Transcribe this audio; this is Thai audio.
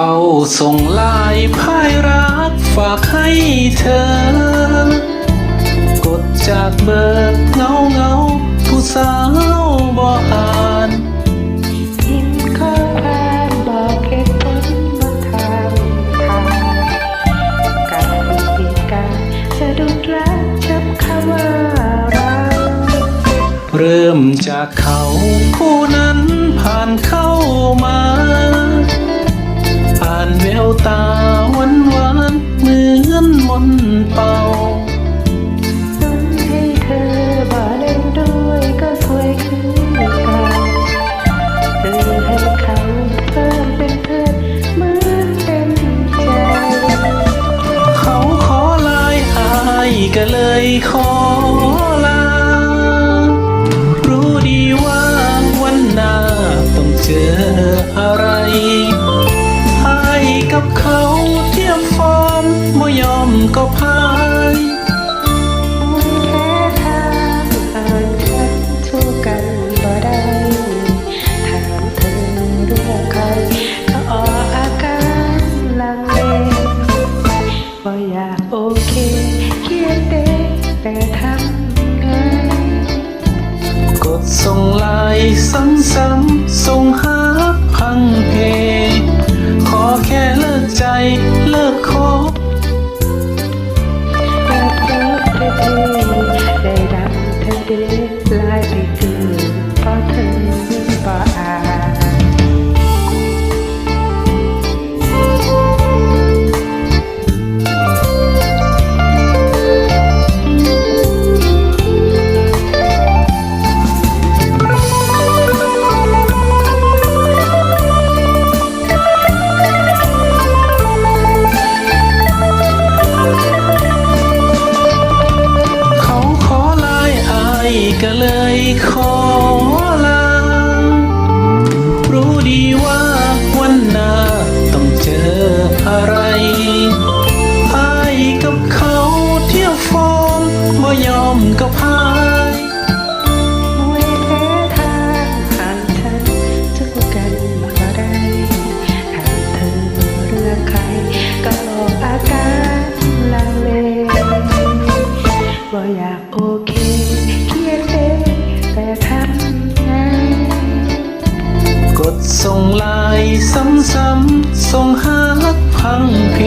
ฝ้าส่งลายพายรักฝากให้เธอ กดจากเบอร์เงาเงาผู้สาวบอ่านพิมพ์ข้อความบอกเหตุผลมาทางทางการดีการสะดุดรักจำคำว่ารัเริ่มจากเขาผู้นั้นผ่านเข้ามา hijo ซ้ำงส่งหา color. ซ้ำซ้ำทรงหาพังเพ